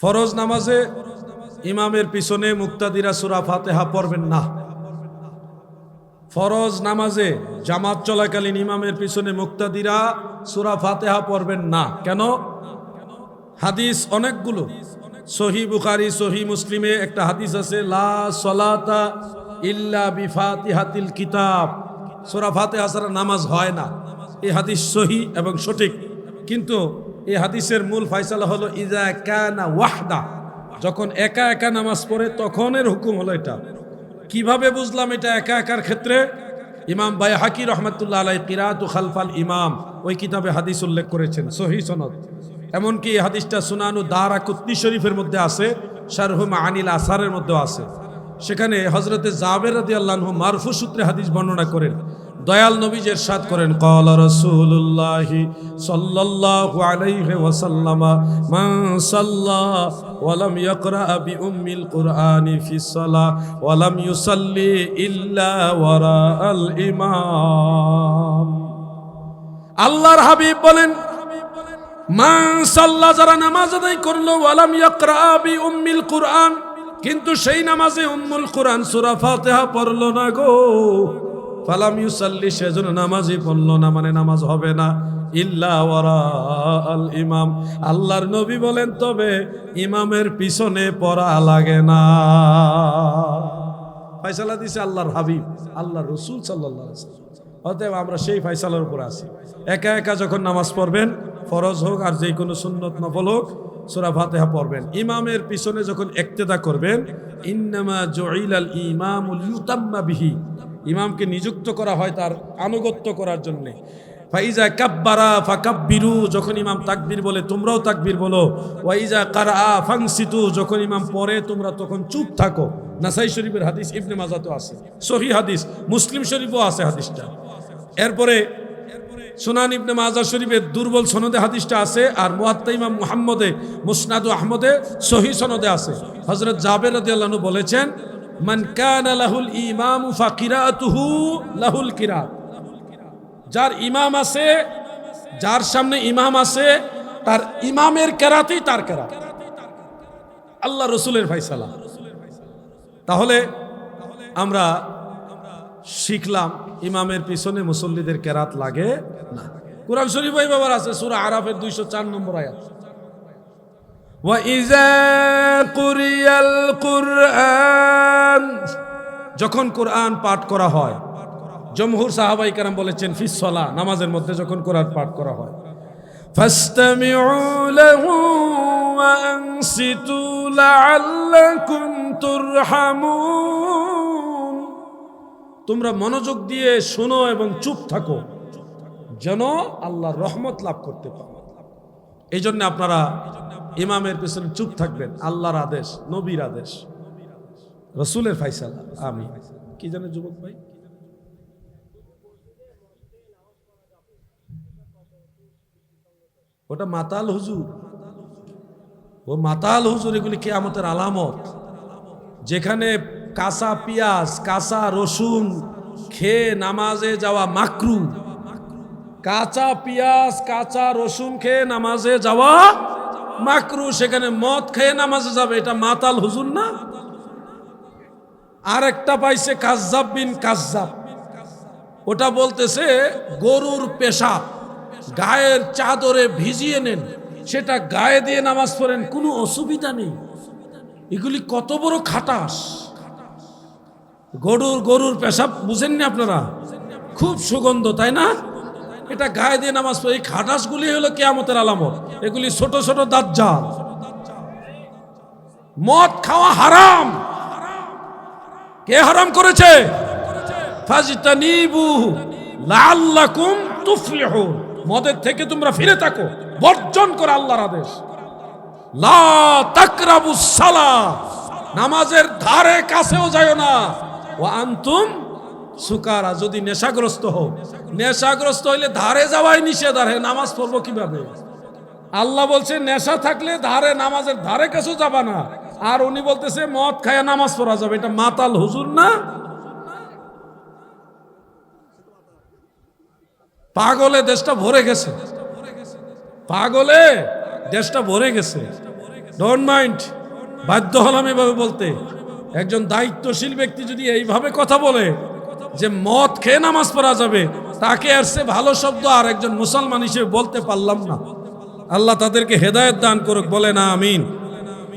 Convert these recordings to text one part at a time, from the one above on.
ফরজ নামাজে ইমামের পিছনে মুক্তাদিরা সুরা ফাতেহা পড়বেন না। ফরজ নামাজে জামাত চলাকালীন ইমামের পিছনে মুক্তাদিরা সুরা ফাতেহা পড়বেন না। কেন? হাদিস অনেকগুলো। সহি বুখারি, সহি মুসলিমে একটা হাদিস আছে, লা কিতাব। সুরা ফাতেহা নামাজ হয় না। এই হাদিস সহি এবং সঠিক। কিন্তু এই হাদিসের মূল ফাইসালা হলো, ইজা কানা ওয়াহদা। যখন একা একা নামাজ পড়ে, তখনের হুকুম হলো এটা। কীভাবে বুঝলাম এটা একা একার ক্ষেত্রে? ইমাম বাই হাকি রহমতুল্লাহ আলাই কিরাত খালফাল ইমাম ওই কিতাবে হাদিস উল্লেখ করেছেন সহি সনদ। এমনকি এই হাদিসটা সুনানু দারা কুত্তি শরীফের মধ্যে আছে শারহুম আনিল আসারের মধ্যেও আছে। সেখানে হজরতে জাবের রাদি আল্লাহ মারফু সূত্রে হাদিস বর্ণনা করেন দয়াল নবী যে সাদ করেন, কল রসুল্লাহ সাল্লাল্লাহু আলাইহি ওয়াসাল্লাম, মান সাল্লা ওয়ালাম ইয়াকরা বিউম্মিল কুরআনি ফি সালাহ ওয়ালাম ইউসাল্লি ইল্লা ওয়ারা আল ইমাম। আল্লাহর হাবিব বলেন, মান সাল্লা, যারা নামাজ আদায় করল ওয়ালাম ইয়াকরা বিউম্মিল কুরআন, কিন্তু সেই নামাজে উম্মুল কুরআন সূরা ফাতিহা পড়ল না গো। ফালাম ইউসাল্লি, সেজন্য নামাজই পড়ল না মানে নামাজ হবে না। ইল্লা ওয়ারা আল ইমাম। আল্লাহর নবী বলেন, তবে ইমামের পিছনে পড়া লাগে না। ফাইসালা দিছে আল্লাহর হাবিব, আল্লাহর রসুল সাল্লাহ অতএব আমরা সেই ফাইসালার উপর আছি। একা একা যখন নামাজ পড়বেন, ফরজ হোক আর যে কোনো সুন্নত নফল হোক, সুরা ফাতেহা পড়বেন। ইমামের পিছনে যখন একতেদা করবেন, ইন্নামা জয়িল আল ইমামুল ইউতাম্মা বিহি। ইমামকে নিযুক্ত করা হয় তার আনুগত্য করার জন্যে। ফাইজা কাব্বারা ফাকাব্বিরু, যখন ইমাম তাকবির বলে, তোমরাও তাকবির বলো। ওয়াইজা কারা ফাংসিতু, যখন ইমাম পড়ে, তোমরা তখন চুপ থাকো। নাসাই শরীফের হাদিস ইবনে মাজাতো আছে। সহি হাদিস, মুসলিম শরীফও আছে হাদিসটা। এরপরে সুনান ইবনে মাজা শরীফের দুর্বল সনদে হাদিসটা আছে, আর মুয়াত্তা ইমাম মুহাম্মদে, মুসনাদু আহমদে সহি সনদে আছে। হজরত জাবের রাদিয়াল্লাহু বলেছেন মান কানা লাহুল ইমামু ফাকিরাতুহু লাহুল কিরাত। যার ইমাম আছে, যার সামনে ইমাম আছে, তার ইমামের কেরাতেই তার কেরাত। আল্লাহ রসুলের ফাইসালা তাহলে আমরা শিখলাম ইমামের পিছনে মুসল্লিদের কেরাত লাগে না। কোরআন শরীফ ওই ব্যাপার আছে, সুরা আরাফের দুইশো চার নম্বর আয়াত। وَإِذَا قُرِئَ الْقُرْآنُ যখন কোরআন পাঠ করা হয় জমহুর সাহাবাই কারাম বলেছেন ফিসলা নামাজের মধ্যে যখন কোরআন পাঠ করা হয় فاستمعوا له وأنصتوا لعلكم ترحمون তোমরা মনোযোগ দিয়ে শোনো এবং চুপ থাকো যেন আল্লাহর রহমত লাভ করতে পারো এই জন্য আপনারা ইমামের পেছনে চুপ থাকবেন। আল্লাহর আদেশ, নবীর আদেশ। রসুলের ফাইসালা। আমি কি জানে যুবক ভাই? ওটা মাতাল হুজুর। ও মাতাল হুজুর, এগুলি কেয়ামতের আলামত। যেখানে কাঁচা পেঁয়াজ, কাঁচা রসুন, খেয়ে নামাজে যাওয়া মাকরু। কাঁচা পেঁয়াজ, কাঁচা রসুন খেয়ে নামাজে যাওয়া মাকরু, সেখানে মদ খেয়ে নামাজে যাবে, এটা মাতাল হুজুর না? আর একটা পাইছে কাজ্জাব বিন কাজ্জাব। ওটা বলতেছে, গরুর পেশাব, গায়ের চাদরে ভিজিয়ে নেন, সেটা গায়ে দিয়ে নামাজ পড়েন, কোনো অসুবিধা নেই। এগুলি কত বড় খাটাস। গরুর গরুর পেশাব বুঝেন বুঝেননি আপনারা? খুব সুগন্ধ, তাই না? এটা গায়ে দিয়ে নামাজ পড়ে, এই খাটাসগুলি হলো কেয়ামতের আলামত। এগুলি ছোট ছোট দাজ্জাল। মদ খাওয়া হারাম। কে হারাম করেছে? মদের থেকে তোমরা ফিরে থাকো, বর্জন করো আল্লাহর আদেশ। লা নামাজের ধারে কাছেও যায় না। ও আনতুম সুকারা। যদি নেশাগ্রস্ত হোক নেশাগ্রস্ত হইলে ধারে যাওয়াই নিষেধ আর নামাজ পড়ব কীভাবে? আল্লাহ বলছে, নেশা থাকলে ধারে, নামাজের ধারে কাছেও যাবা না। আর উনি বলতেছে, মদ খায়া নামাজ পড়া যাবে। এটা মাতাল হুজুর না? পাগলে দেশটা ভরে গেছে। পাগলে দেশটা ভরে গেছে। ডোন্ট মাইন্ড বাধ্য হলাম এভাবে বলতে। একজন দায়িত্বশীল ব্যক্তি যদি এইভাবে কথা বলে, যে মদ খেয়ে নামাজ পড়া যাবে, তাকে আর সে ভালো শব্দ আর একজন মুসলমান হিসেবে বলতে পারলাম না। আল্লাহ তাদেরকে হেদায়ত দান করুক। বলে না, আমিন।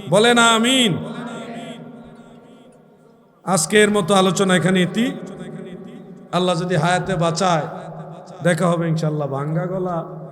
বলে না, আমিন। আজকের মতো আলোচনা এখানে এটি আল্লাহ যদি হায়াতে বাঁচায়, দেখা হবে ইনশাল্লাহ ভাঙ্গা গলা।